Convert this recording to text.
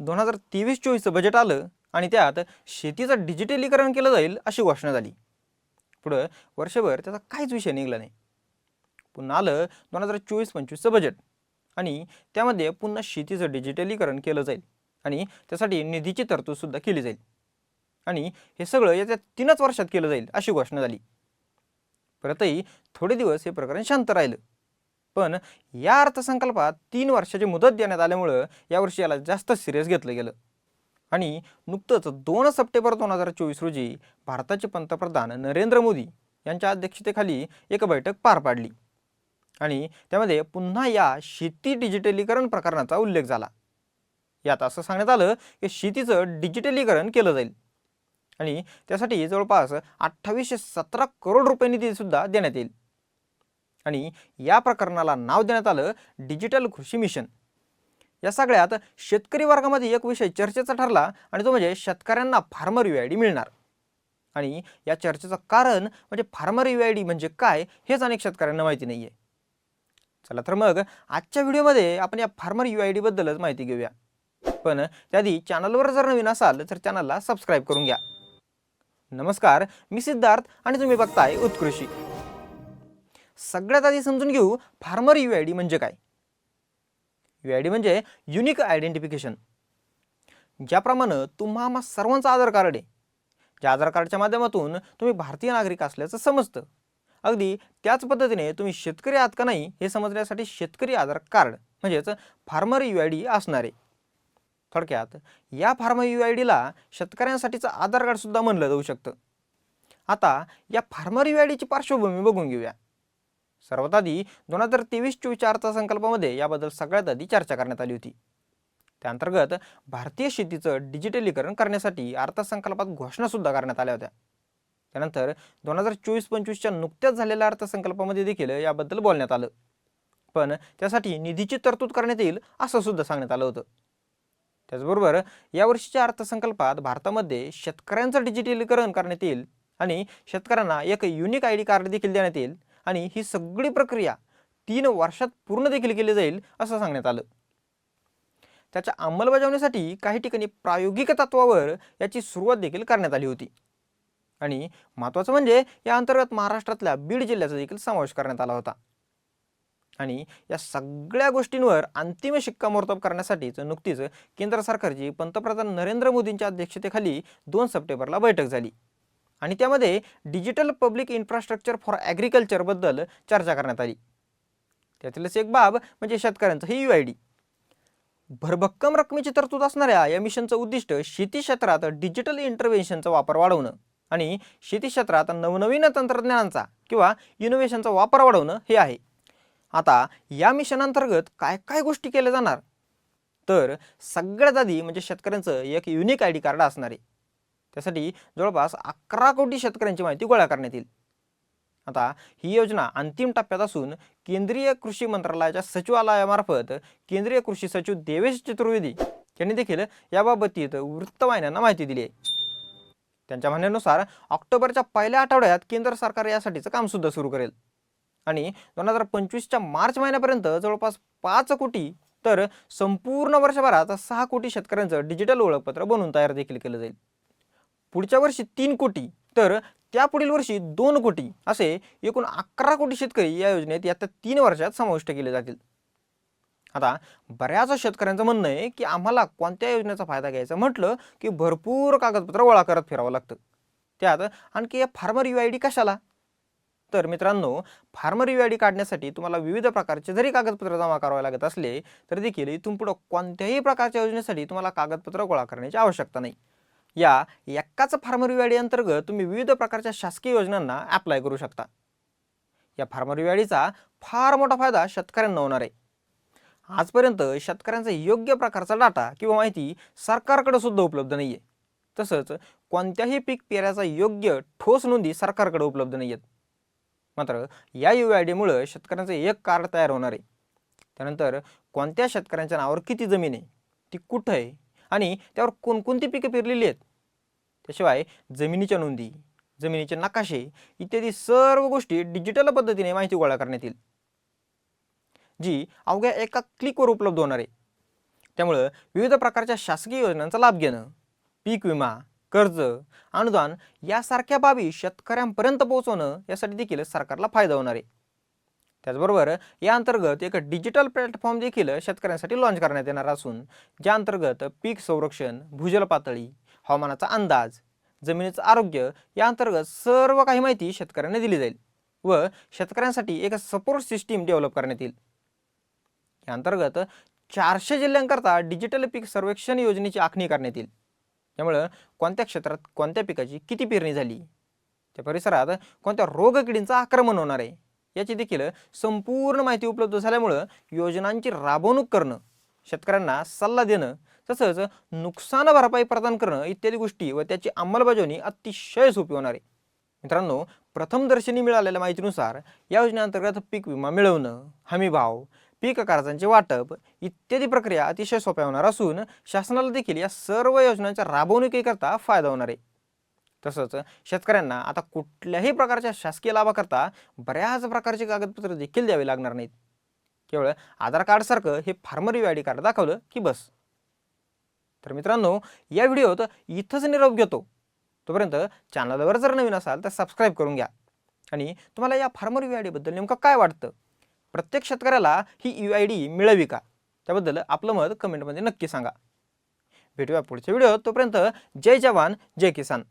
दोन हजार तेवीस चोवीसचं बजेट आलं आणि त्यात शेतीचं डिजिटलीकरण केलं जाईल अशी घोषणा झाली. पुढं वर्षभर त्याचा काहीच विषय निघाला नाही. पुन्हा आलं दोन हजार चोवीस पंचवीसचं बजेट आणि त्यामध्ये पुन्हा शेतीचं डिजिटलीकरण केलं जाईल आणि त्यासाठी निधीची तरतूदसुद्धा केली जाईल. आणि हे सगळं येत्या तीनच वर्षात केलं जाईल अशी घोषणा झाली. परतही थोडे दिवस हे प्रकरण शांत राहिलं. पण या अर्थसंकल्पात तीन वर्षाची मुदत देण्यात आल्यामुळं यावर्षी याला जास्त सिरियस घेतलं गेलं. आणि नुकतंच दोन सप्टेंबर दोन हजार चोवीस रोजी भारताचे पंतप्रधान नरेंद्र मोदी यांच्या अध्यक्षतेखाली एक बैठक पार पाडली. आणि त्यामध्ये पुन्हा या शेती डिजिटलीकरण प्रकरणाचा उल्लेख झाला. यात असं सांगण्यात आलं की शेतीचं डिजिटलीकरण केलं जाईल. आणि त्यासाठी जवळपास अठ्ठावीसशे सतरा करोड रुपये निधीसुद्धा देण्यात येईल. आणि या प्रकरणाला नाव देण्यात आलं डिजिटल कृषी मिशन. या सगळ्यात शेतकरी वर्गामध्ये एक विषय चर्चेचा ठरला आणि तो म्हणजे शेतकऱ्यांना फार्मर यू आय डी मिळणार. आणि या चर्चेचं कारण म्हणजे फार्मर यू आय डी म्हणजे काय हेच अनेक शेतकऱ्यांना माहिती नाही आहे चला तर मग आजच्या व्हिडिओमध्ये आपण या फार्मर यू आय डीबद्दलच माहिती घेऊया. पण त्याआधी चॅनलवर जर नवीन असाल तर चॅनलला सबस्क्राईब करून घ्या. नमस्कार मी सिद्धार्थ आणि तुम्ही बघताय उत्कृषी सगळ्यात आधी समजून घेऊ फार्मर यू आय डी म्हणजे काय? यू आय डी म्हणजे युनिक आयडेंटिफिकेशन ज्याप्रमाणे तुम्हा आम्हा सर्वांचं आधार कार्ड आहे. ज्या आधार कार्डच्या माध्यमातून तुम्ही भारतीय नागरिक असल्याचं समजतं. अगदी त्याच पद्धतीने तुम्ही शेतकरी आहात का नाही हे समजण्यासाठी शेतकरी आधार कार्ड म्हणजेच फार्मर यू आय डी असणार आहे. थोडक्यात या फार्मर यू आय डीला शेतकऱ्यांसाठीचं आधार कार्डसुद्धा म्हणलं जाऊ शकतं. आता या फार्मर यू आय डीची पार्श्वभूमी बघून घेऊया. सर्वात आधी दोन हजार तेवीस चोवीसच्या अर्थसंकल्पामध्ये याबद्दल सगळ्यात आधी चर्चा करण्यात आली होती. त्याअंतर्गत भारतीय शेतीचं डिजिटलीकरण करण्यासाठी अर्थसंकल्पात घोषणासुद्धा करण्यात आल्या होत्या. त्यानंतर दोन हजार चोवीस पंचवीसच्या नुकत्याच झालेल्या अर्थसंकल्पामध्ये देखील याबद्दल बोलण्यात आलं. पण त्यासाठी निधीची तरतूद करण्यात येईल असं सुद्धा सांगण्यात आलं होतं. त्याचबरोबर यावर्षीच्या अर्थसंकल्पात भारतामध्ये शेतकऱ्यांचं डिजिटलीकरण करण्यात येईल आणि शेतकऱ्यांना एक युनिक आय डी कार्ड देखील देण्यात येईल. आणि ही सगळी प्रक्रिया तीन वर्षात पूर्ण देखील केली जाईल असं सांगण्यात आलं. त्याच्या अंमलबजावणीसाठी काही ठिकाणी प्रायोगिक तत्वावर याची सुरुवात देखील करण्यात आली होती. आणि महत्त्वाचं म्हणजे या अंतर्गत महाराष्ट्रातल्या बीड जिल्ह्याचा देखील समावेश करण्यात आला होता. आणि या सगळ्या गोष्टींवर अंतिम शिक्कामोर्तब करण्यासाठीच नुकतीच केंद्र सरकारची पंतप्रधान नरेंद्र मोदींच्या अध्यक्षतेखाली दोन सप्टेंबरला बैठक झाली. आणि त्यामध्ये डिजिटल पब्लिक इन्फ्रास्ट्रक्चर फॉर ॲग्रिकल्चरबद्दल चर्चा करण्यात आली. त्यातीलच एक बाब म्हणजे शेतकऱ्यांचं ही यू आय डी भरभक्कम रकमेची तरतूद असणाऱ्या या मिशनचं उद्दिष्ट शेती क्षेत्रात डिजिटल इंटरव्हेन्शनचा वापर वाढवणं आणि शेती क्षेत्रात नवनवीन तंत्रज्ञानांचा किंवा इनोव्हेशनचा वापर वाढवणं हे आहे. आता या मिशन अंतर्गत काय काय गोष्टी केल्या जाणार? तर सगळ्यात आधी म्हणजे शेतकऱ्यांचं एक युनिक आय डी कार्ड असणार आहे. त्यासाठी जवळपास अकरा कोटी शेतकऱ्यांची माहिती गोळा करण्यात येईल. आता ही योजना अंतिम टप्प्यात असून केंद्रीय कृषी मंत्रालयाच्या सचिवालयामार्फत केंद्रीय कृषी सचिव देवेश चतुर्वेदी यांनी देखील याबाबतीत वृत्तवाहिन्यांना माहिती दिली आहे. त्यांच्या म्हणण्यानुसार ऑक्टोबरच्या पहिल्या आठवड्यात केंद्र सरकार यासाठीचं कामसुद्धा सुरू करेल. आणि दोन हजार पंचवीसच्या मार्च महिन्यापर्यंत जवळपास पाच कोटी तर संपूर्ण वर्षभरात सहा कोटी शेतकऱ्यांचं डिजिटल ओळखपत्र बनवून तयार देखील केलं जाईल. पुढच्या वर्षी तीन कोटी तर त्या पुढील वर्षी दोन कोटी असे एकूण अकरा कोटी शेतकरी या योजनेत येत्या तीन वर्षात समाविष्ट केले जातील. आता बऱ्याच शेतकऱ्यांचं म्हणणं आहे की आम्हाला कोणत्या योजनेचा फायदा घ्यायचा? म्हटलं की भरपूर कागदपत्र गोळा करत फिरावं लागतं. त्यात आणखी या फार्मर यू आय डी कशाला? तर मित्रांनो फार्मर यू आय डी काढण्यासाठी तुम्हाला विविध प्रकारचे जरी कागदपत्र जमा करावे लागत असले तरी देखील इथून पुढं कोणत्याही प्रकारच्या योजनेसाठी तुम्हाला कागदपत्र गोळा करण्याची आवश्यकता नाही. या एकाच फार्मर यू अंतर्गत तुम्ही विविध प्रकारच्या शासकीय योजनांना अप्लाय करू शकता. या फार्मर यू फार मोठा फायदा शेतकऱ्यांना होणार आहे. आजपर्यंत शेतकऱ्यांचा योग्य प्रकारचा डाटा किंवा माहिती सरकारकडे सुद्धा उपलब्ध नाही आहे तसंच कोणत्याही पीक पेऱ्याचा योग्य ठोस नोंदी सरकारकडे उपलब्ध नाही आहेत मात्र या यू आय डीमुळं शेतकऱ्यांचं एक कार्ड तयार होणार आहे. त्यानंतर कोणत्या शेतकऱ्यांच्या नावावर किती जमीन आहे ती कुठं आहे आणि त्यावर कोणकोणती पिकं पेरलेली आहेत? त्याशिवाय जमिनीच्या नोंदी जमिनीचे नकाशे इत्यादी सर्व गोष्टी डिजिटल पद्धतीने माहिती गोळा करण्यात येईल. जी अवघ्या एका क्लिकवर उपलब्ध होणार आहे. त्यामुळं विविध प्रकारच्या शासकीय योजनांचा लाभ घेणं पीक विमा कर्ज अनुदान यासारख्या बाबी शेतकऱ्यांपर्यंत पोहोचवणं यासाठी देखील सरकारला फायदा होणार आहे. त्याचबरोबर या अंतर्गत एक डिजिटल प्लॅटफॉर्म देखील शेतकऱ्यांसाठी लॉन्च करण्यात येणार असून ज्या अंतर्गत पीक संरक्षण भूजल पातळी हवामानाचा अंदाज जमिनीचं आरोग्य या अंतर्गत सर्व काही माहिती शेतकऱ्यांना दिली जाईल व शेतकऱ्यांसाठी एक सपोर्ट सिस्टीम डेव्हलप करण्यात येईल. या अंतर्गत चारशे जिल्ह्यांकरता डिजिटल पीक सर्वेक्षण योजनेची आखणी करण्यात येईल. त्यामुळं कोणत्या क्षेत्रात कोणत्या पिकाची किती पेरणी झाली? त्या परिसरात कोणत्या रोगकिडींचं आक्रमण होणार आहे? याची देखील संपूर्ण माहिती उपलब्ध झाल्यामुळं योजनांची राबवणूक करणं शेतकऱ्यांना सल्ला देणं तसंच नुकसान भरपाई प्रदान करणं इत्यादी गोष्टी व त्याची अंमलबजावणी अतिशय सोपी होणार आहे. मित्रांनो प्रथमदर्शनी मिळालेल्या माहितीनुसार या योजनेअंतर्गत पीक विमा मिळवणं हमीभाव पीक कर्जांचे वाटप इत्यादी प्रक्रिया अतिशय सोप्या होणार असून शासनाला देखील या सर्व योजनांच्या राबवणुकीकरता फायदा होणार आहे. तसंच शेतकऱ्यांना आता कुठल्याही प्रकारच्या शासकीय लाभाकरता बऱ्याच प्रकारची कागदपत्र देखील द्यावी लागणार नाहीत. केवळ आधार कार्डसारखं हे farmer U I D card दाखवलं की बस. तर मित्रांनो या व्हिडिओत इथंच निरोप घेतो. तोपर्यंत चॅनलवर जर नवीन असाल तर सबस्क्राईब करून घ्या. आणि तुम्हाला या फार्मर यू आय डीबद्दल नेमकं काय वाटतं? प्रत्येक शेतकऱ्याला ही यू आय डी मिळावी का? त्याबद्दल आपलं मत कमेंटमध्ये नक्की सांगा. भेटूया पुढच्या व्हिडिओ तोपर्यंत जय जवान जय किसान.